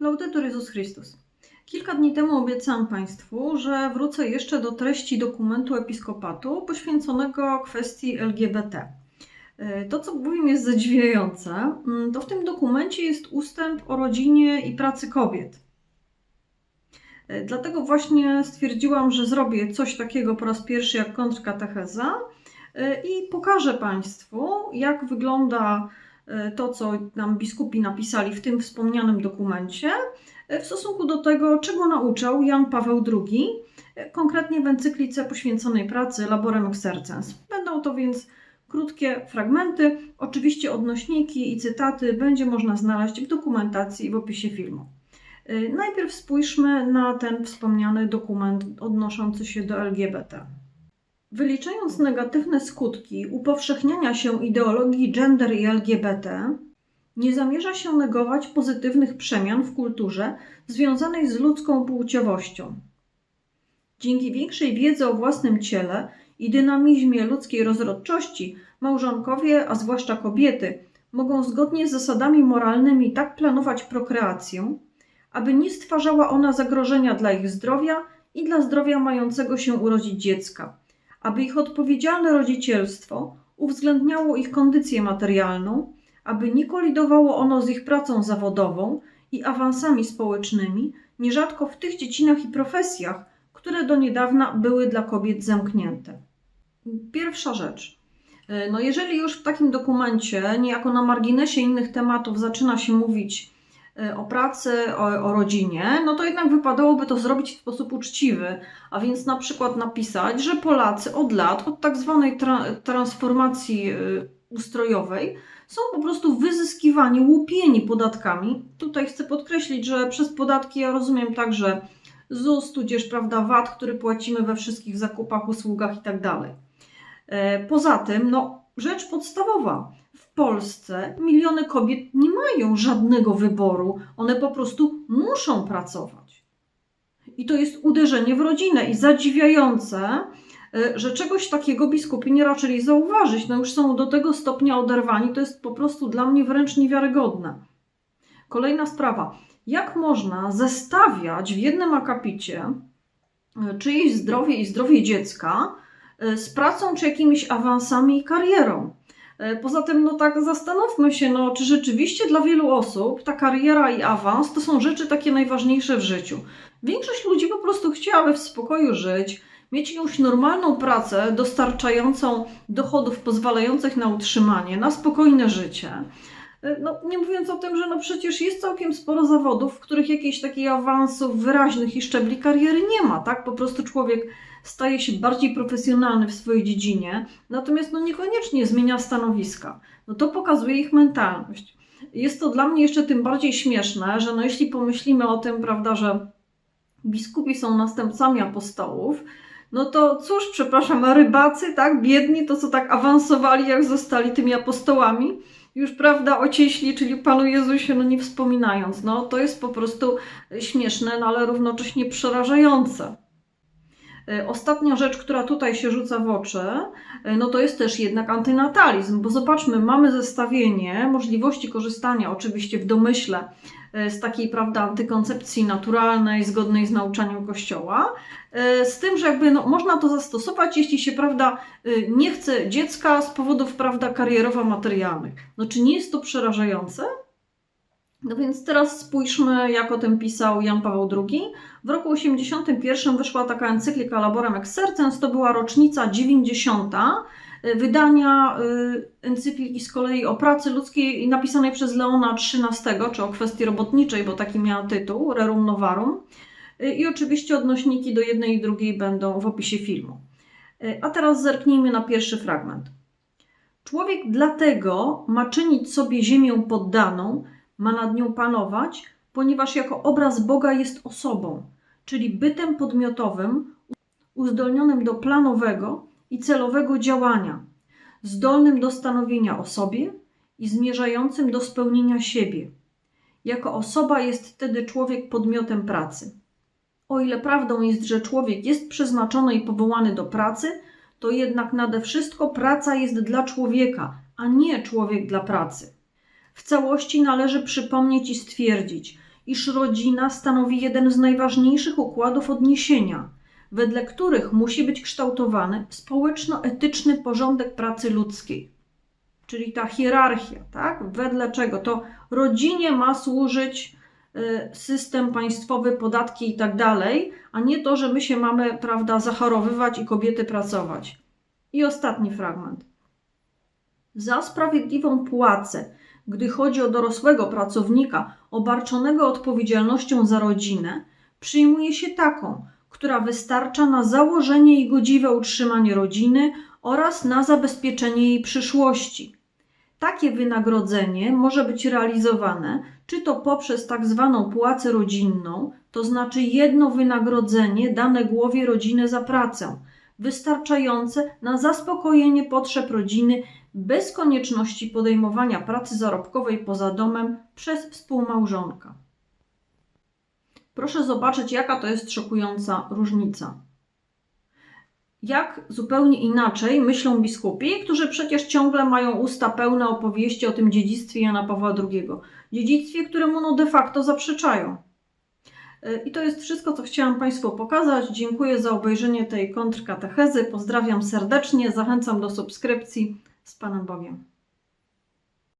Laudetur Jezus Chrystus. Kilka dni temu obiecałam Państwu, że wrócę jeszcze do treści dokumentu episkopatu poświęconego kwestii LGBT. To, co powiem, jest zadziwiające. To w tym dokumencie jest ustęp o rodzinie i pracy kobiet. Dlatego właśnie stwierdziłam, że zrobię coś takiego po raz pierwszy jak kontrkatecheza i pokażę Państwu, jak wygląda to, co nam biskupi napisali w tym wspomnianym dokumencie, e, w stosunku do tego, czego nauczał Jan Paweł II, e, konkretnie w encyklice poświęconej pracy Laborem Exercens. Będą to więc krótkie fragmenty, oczywiście odnośniki i cytaty będzie można znaleźć w dokumentacji i w opisie filmu. E, Najpierw spójrzmy na ten wspomniany dokument odnoszący się do LGBT. Wyliczając negatywne skutki upowszechniania się ideologii gender i LGBT, nie zamierza się negować pozytywnych przemian w kulturze związanej z ludzką płciowością. Dzięki większej wiedzy o własnym ciele i dynamizmie ludzkiej rozrodczości, małżonkowie, a zwłaszcza kobiety, mogą zgodnie z zasadami moralnymi tak planować prokreację, aby nie stwarzała ona zagrożenia dla ich zdrowia i dla zdrowia mającego się urodzić dziecka, aby ich odpowiedzialne rodzicielstwo uwzględniało ich kondycję materialną, aby nie kolidowało ono z ich pracą zawodową i awansami społecznymi, nierzadko w tych dziedzinach i profesjach, które do niedawna były dla kobiet zamknięte. Pierwsza rzecz. No jeżeli już w takim dokumencie, niejako na marginesie innych tematów, zaczyna się mówić e, o pracy, o, o rodzinie, no to jednak wypadałoby to zrobić w sposób uczciwy, a więc na przykład napisać, że Polacy od lat, od tak zwanej tra- transformacji y, ustrojowej, są po prostu wyzyskiwani, łupieni podatkami. Tutaj chcę podkreślić, że przez podatki ja rozumiem także ZUS, tudzież prawda, VAT, który płacimy we wszystkich zakupach, usługach itd. E, Poza tym, no, rzecz podstawowa. W Polsce miliony kobiet nie mają żadnego wyboru. One po prostu muszą pracować. I to jest uderzenie w rodzinę i zadziwiające, e, że czegoś takiego biskupi nie raczyli zauważyć. No już są do tego stopnia oderwani, to jest po prostu dla mnie wręcz niewiarygodne. Kolejna sprawa. Jak można zestawiać w jednym akapicie e, czyjeś zdrowie i zdrowie dziecka z pracą czy jakimiś awansami i karierą? E, Poza tym, no tak zastanówmy się, no, czy rzeczywiście dla wielu osób ta kariera i awans to są rzeczy takie najważniejsze w życiu. Większość ludzi po prostu chciałaby w spokoju żyć, mieć już normalną pracę dostarczającą dochodów pozwalających na utrzymanie, na spokojne życie. No, nie mówiąc o tym, że no przecież jest całkiem sporo zawodów, w których jakichś takich awansów wyraźnych i szczebli kariery nie ma, tak? Po prostu człowiek staje się bardziej profesjonalny w swojej dziedzinie, natomiast no niekoniecznie zmienia stanowiska. No to pokazuje ich mentalność. Jest to dla mnie jeszcze tym bardziej śmieszne, że no jeśli pomyślimy o tym, prawda, że biskupi są następcami apostołów, no to cóż, przepraszam, rybacy, tak, biedni, to co tak awansowali, jak zostali tymi apostołami, już prawda, ocieśli, czyli Panu Jezusie, no nie wspominając, no to jest po prostu śmieszne, no ale równocześnie przerażające. E, Ostatnia rzecz, która tutaj się rzuca w oczy, e, no to jest też jednak antynatalizm, bo zobaczmy, mamy zestawienie możliwości korzystania, oczywiście w domyśle, z takiej, prawda, antykoncepcji naturalnej, zgodnej z nauczaniem Kościoła, e, z tym, że jakby no, można to zastosować, jeśli się, prawda, y, nie chce dziecka z powodów, prawda, karierowo-materialnych. No czy nie jest to przerażające? No więc teraz spójrzmy, jak o tym pisał Jan Paweł II. W roku 81 wyszła taka encyklika Laborem Exercens, to była rocznica 90. y, wydania y, encykliki z kolei o pracy ludzkiej napisanej przez Leona XIII, czy o kwestii robotniczej, bo taki miała tytuł, Rerum Novarum. Y, I oczywiście odnośniki do jednej i drugiej będą w opisie filmu. A teraz zerknijmy na pierwszy fragment. Człowiek dlatego ma czynić sobie ziemię poddaną, ma nad nią panować, ponieważ jako obraz Boga jest osobą, czyli bytem podmiotowym, uzdolnionym do planowego i celowego działania, zdolnym do stanowienia o sobie i zmierzającym do spełnienia siebie. Jako osoba jest wtedy człowiek podmiotem pracy. O ile prawdą jest, że człowiek jest przeznaczony i powołany do pracy, to jednak nade wszystko praca jest dla człowieka, a nie człowiek dla pracy. W całości należy przypomnieć i stwierdzić, iż rodzina stanowi jeden z najważniejszych układów odniesienia, wedle których musi być kształtowany społeczno-etyczny porządek pracy ludzkiej. Czyli ta hierarchia, tak? Wedle czego to rodzinie ma służyć y, system państwowy, podatki i tak dalej, a nie to, że my się mamy, prawda, zachorowywać i kobiety pracować. I ostatni fragment. Za sprawiedliwą płacę, gdy chodzi o dorosłego pracownika obarczonego odpowiedzialnością za rodzinę, przyjmuje się taką, która wystarcza na założenie i godziwe utrzymanie rodziny oraz na zabezpieczenie jej przyszłości. Takie wynagrodzenie może być realizowane czy to poprzez tak zwaną płacę rodzinną, to znaczy jedno wynagrodzenie dane głowie rodziny za pracę, wystarczające na zaspokojenie potrzeb rodziny bez konieczności podejmowania pracy zarobkowej poza domem przez współmałżonka. Proszę zobaczyć, jaka to jest szokująca różnica. Jak zupełnie inaczej myślą biskupi, którzy przecież ciągle mają usta pełne opowieści o tym dziedzictwie Jana Pawła II. Dziedzictwie, któremu no de facto zaprzeczają. Y, I to jest wszystko, co chciałam Państwu pokazać. Dziękuję za obejrzenie tej kontrkatechezy. Pozdrawiam serdecznie, zachęcam do subskrypcji. Z Panem Bogiem.